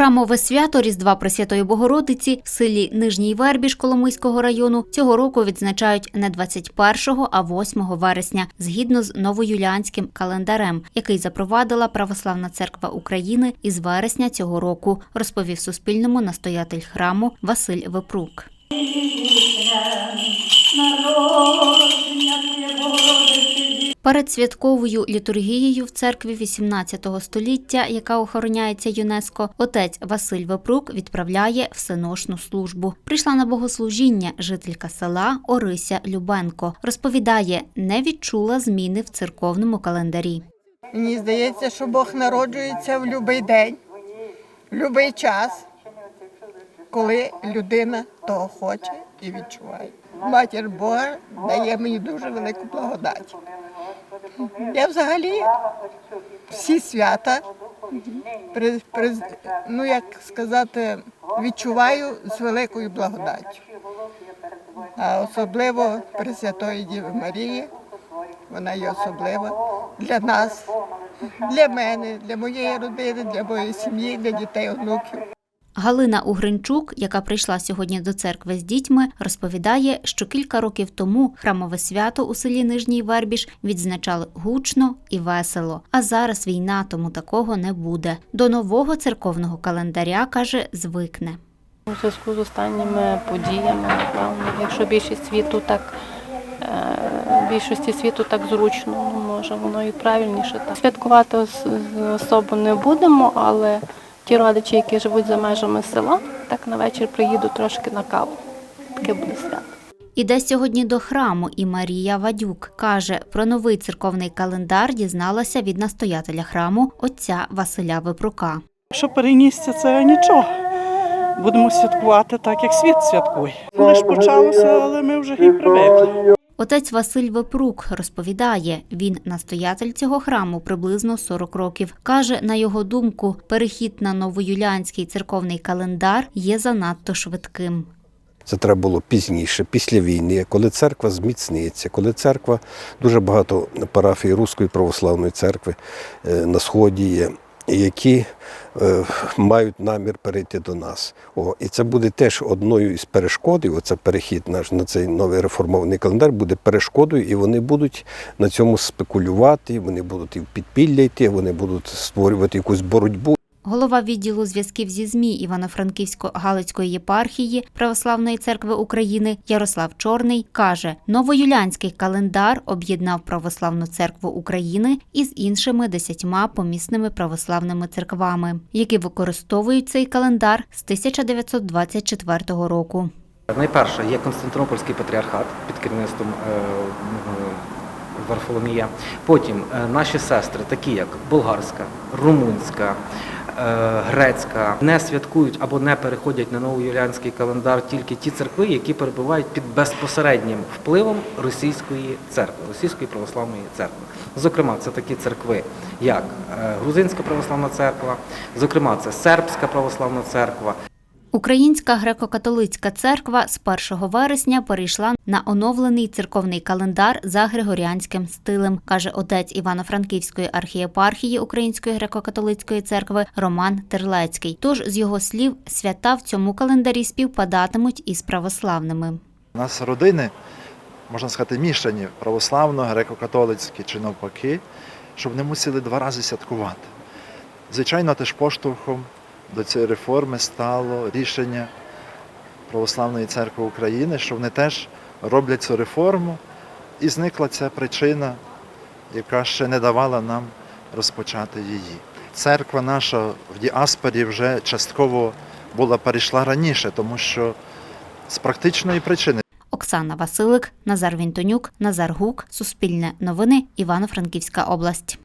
Храмове свято Різдва Пресвятої Богородиці в селі Нижній Вербіж Коломийського району цього року відзначають не 21, а 8 вересня, згідно з новоюліанським календарем, який запровадила Православна церква України із вересня цього року, розповів Суспільному настоятель храму Василь Вепрук. Перед святковою літургією в церкві 18 століття, яка охороняється ЮНЕСКО, отець Василь Вепрук відправляє всеношну службу. Прийшла на богослужіння жителька села Орися Любенко. Розповідає, не відчула зміни в церковному календарі. Мені здається, що Бог народжується в будь-який день, в будь-який час, коли людина того хоче і відчуває. Матір Бога дає мені дуже велику благодать. Я взагалі всі свята, при, при, ну як сказати, відчуваю з великою благодаттю. А особливо Пресвятої Діви Марії, вона є особлива для нас, для мене, для моєї родини, для моєї сім'ї, для дітей, онуків. Галина Угринчук, яка прийшла сьогодні до церкви з дітьми, розповідає, що кілька років тому храмове свято у селі Нижній Вербіж відзначали гучно і весело. А зараз війна, тому такого не буде. До нового церковного календаря каже, звикне. У зв'язку з останніми подіями, якщо більшість світу так е, більшості світу так зручно, ну може воно і правильніше так. Святкувати ос- особо не будемо, але ті родичі, які живуть за межами села, так на вечір приїдуть трошки на каву. Таке буде свято. Іде сьогодні до храму, і Марія Вадюк каже, про новий церковний календар дізналася від настоятеля храму отця Василя Випрука. Що перенісся, це нічого. Будемо святкувати так, як світ святкує. Лиш почалося, але ми вже і привикли. Отець Василь Вепрук розповідає, він настоятель цього храму приблизно 40 років. Каже, на його думку, перехід на новоюліанський церковний календар є занадто швидким. Це треба було пізніше, після війни, коли церква зміцниться, коли церква дуже багато парафій Руської православної церкви е, на сході є, які е, мають намір перейти до нас. О, і це буде теж одною із перешкод, оце перехід наш на цей новий реформований календар буде перешкодою, і вони будуть на цьому спекулювати, вони будуть і в підпілля йти, вони будуть створювати якусь боротьбу. Голова відділу зв'язків зі ЗМІ Івано-Франківсько-Галицької єпархії Православної церкви України Ярослав Чорний каже, новоюліанський календар об'єднав Православну церкву України із іншими десятьма помісними православними церквами, які використовують цей календар з 1924 року. Найперше є Константинопольський патріархат під керівництвом е, Варфоломія. Потім е, наші сестри, такі як болгарська, румунська, грецька, не святкують або не переходять на новоюліанський календар тільки ті церкви, які перебувають під безпосереднім впливом російської церкви, російської православної церкви. Зокрема, це такі церкви, як е, Грузинська православна церква, зокрема, це Сербська православна церква, Українська греко-католицька церква з 1 вересня перейшла на оновлений церковний календар за григоріанським стилем, каже отець Івано-Франківської архієпархії Української греко-католицької церкви Роман Терлецький. Тож, з його слів, свята в цьому календарі співпадатимуть із православними. У нас родини, можна сказати, мішані православно, греко-католицькі чи навпаки, щоб не мусили два рази святкувати. Звичайно, теж поштовхом до цієї реформи стало рішення Православної церкви України, що вони теж роблять цю реформу, і зникла ця причина, яка ще не давала нам розпочати її. Церква наша в діаспорі вже частково була перейшла раніше, тому що з практичної причини. Оксана Василик, Назар Вінтонюк, Назар Гук, Суспільне новини, Івано-Франківська область.